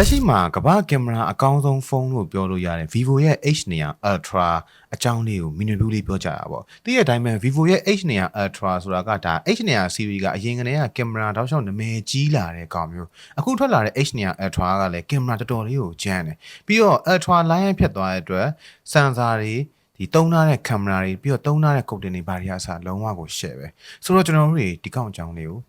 လက်ရှိမှာကမ္ဘာကင်မရာအကောင်းဆုံးဖုန်းလို့ပြောလို့ရတယ် Vivo ရဲ့ H900 Ultra အကြောင်းလေးကို mini review လေးပြောကြတာပေါ့။ဒီရဲ့အတိုင်းပဲ Vivo ရဲ့ H900 Ultra ဆိုတာကဒါ H900 series ကအရင်ကတည်းကကင်မရာတောက်လျှောက်နာမည်ကြီးလာတဲ့ကောင်မျိုး။အခုထွက်လာတဲ့ H900 Ultra ကလည်းကင်မရာတော်တော်လေးကိုကျန်းတယ်။ပြီးတော့ Ultra line ဖြတ်သွားတဲ့အတွက်စင်ဆာတွေဒီတုံးထားတဲ့ကင်မရာတွေပြီးတော့တုံးထားတဲ့ကုတ်တင်တွေဘာတွေအစားလုံးဝကို share ပဲ။ဆိုတော့ကျွန်တော်တို့တွေဒီကောင်အကြောင်းလေးကို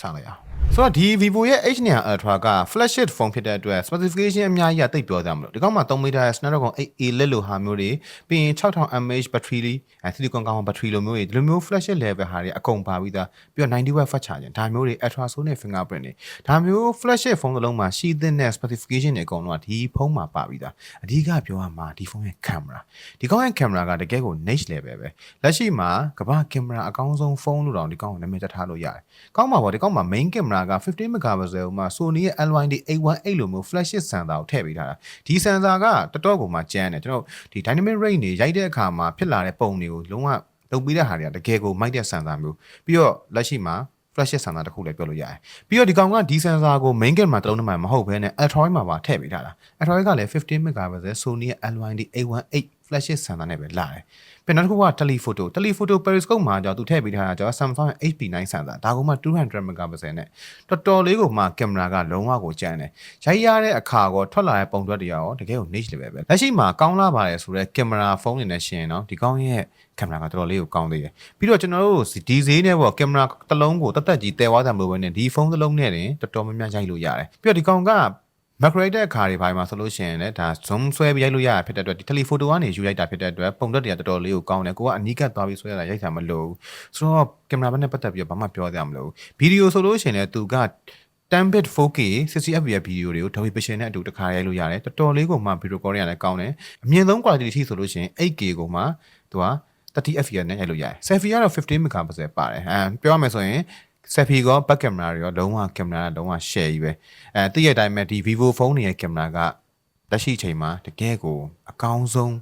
စလိုက်အောင်ဆိုတော့ဒီ Vivo ရဲ့ H900 Ultra က flagship phone ဖြစ်တဲ့အတွက် specification အများကြီးကတိတ်ပြောကြမလို့ဒီကောင်မှာ3 meter Snapdragon 8A လက်လိုဟာမျိုးတွေပြီးရင်6000 mAh battery လေးအဲ silicon ကောင်း battery လိုမျိုးတွေဒီလိုမျိုး flagship level ဟာတွေအကုန်ပါပြီးသားပြီးတော့90 watt fast charging ဒါမျိုးတွေ ultra sonic fingerprint တွေဒါမျိုး flagship phone တစ်လုံးမှာရှိသင့်တဲ့ specification တွေအကုန်လုံးကဒီဖုန်းမှာပါပြီးသားအဓိကပြောရမှာဒီဖုန်းရဲ့ camera ဒီကောင်ရဲ့ camera ကတကယ်ကို next level ပဲလက်ရှိမှာကမ္ဘာ camera အကောင်းဆုံးဖုန်းလို့တောင်ဒီကောင်ကိုနာမည်တက်ထားလို့ရတယ်ကောင်းပါပေါ့ဒီကောင်မှာ main camera က 15 megapixel မှာ Sony ရဲ့ LYD 818 လို့မျိုး flagship sensor ကိုထည့်ပေးထားတာဒီ sensor ကတော်တော်ကိုမှကျန်းတယ်ကျွန်တော်ဒီ dynamic range တွေရိုက်တဲ့အခါမှာဖြစ်လာတဲ့ပုံတွေကိုလုံးဝလုပ်ပြီးတဲ့ဟာတွေကတကယ်ကိုမိုက်တဲ့ sensor မျိုးပြီးတော့လက်ရှိမှာ flagship sensor တစ်ခုလည်းပြောလို့ရတယ်ပြီးတော့ဒီကောင်ကဒီ sensor ကို main camera တစ်လုံးထဲမှာမဟုတ်ဘဲနဲ့ Android မှာပါထည့်ပေးထားတာ Android ကလည်း15 megapixel Sony ရဲ့ LYD 818 flashes ဆန်တာနဲ့ပဲလာတယ်။ပြန်နောက်တစ်ခုက telephoto telephoto periscope မှာကြောင့်သူထည့်ပေးထားတာကြောင့် Samsung ရဲ့ HP9 ဆန်တာဒါကမှ200 megapixel နဲ့တော်တော်လေးကိုမှကင်မရာကလုံးဝကိုကျန်တယ်။ရိုက်ရတဲ့အခါကောထွက်လာတဲ့ပုံသွက်တွေရောတကယ်ကို niche level ပဲ။လက်ရှိမှာကောင်းလာပါတယ်ဆိုတော့ကင်မရာဖုန်းတွေနဲ့ရှင်နော်ဒီကောင်းရဲ့ကင်မရာကတော်တော်လေးကိုကောင်းသေးတယ်။ပြီးတော့ကျွန်တော်တို့ဒီဈေးနဲ့ပေါ့ကင်မရာတစ်လုံးကိုတသက်ကြီးတဲဝါးတာမျိုးပဲနဲ့ဒီဖုန်းတစ်လုံးနဲ့တင်တော်တော်များများရိုက်လို့ရတယ်။ပြီးတော့ဒီကောင်က macro တဲ့အခါတွေပိုင်းမှာဆိုလို့ရှိရင်လည်းဒါ zoom ဆွဲပြီးရိုက်လို့ရတာဖြစ်တဲ့အတွက်ဒီ telephoto ကနေယူရိုက်တာဖြစ်တဲ့အတွက်ပုံသက်တွေကတော်တော်လေးကိုကောင်းတယ်ကိုကအနီးကပ်သွားပြီးဆွဲရတာရိုက်တာမလို့ဆိုတော့ကင်မရာဘက်နဲ့ပတ်သက်ပြီးတော့ဘာမှပြောရမှာမလို့ဗီဒီယိုဆိုလို့ရှိရင်လည်းသူက10 bit 4K 60 fps ဗီဒီယိုတွေကို Dolby Vision နဲ့အတူတစ်ခါရိုက်လို့ရတယ်တော်တော်လေးကိုမှ video call တွေကလည်းကောင်းတယ်အမြင့်ဆုံး quality ရှိဆိုလို့ရှိရင် 8K ကိုမှသူက 30 fps နဲ့ရိုက်လို့ရတယ် selfie ကတော့15 megapixel ပါတယ်အဲပြောရမယ်ဆိုရင် selfie ကော back camera တွေရောလုံးဝ camera ကလုံးဝ share ကြီးပဲအဲသိရတဲ့အတိုင်းပဲဒီ Vivo phone တွေရဲ့ camera ကလက်ရှိအချိန်မှာတကယ်ကိုအကောင်းဆုံး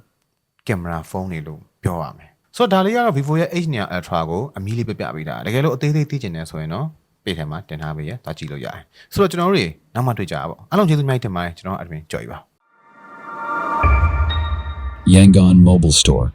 camera phone တွေလို့ပြောရမယ်ဆိုတော့ဒါလေးကတော့ Vivo ရဲ့ H900 Ultra ကိုအမီးလေးပြပြပေးတာတကယ်လို့အသေးသေးသိချင်တယ်ဆိုရင်တော့ပေထဲမှာတင်ထားပေးရတာကြည့်လို့ရတယ်ဆိုတော့ကျွန်တော်တို့တွေနောက်မှတွေ့ကြပါပေါ့အားလုံးကျေးဇူးများတင်ပါတယ်ကျွန်တော် admin ကြော်ကြီးပါ Yangon Mobile Store.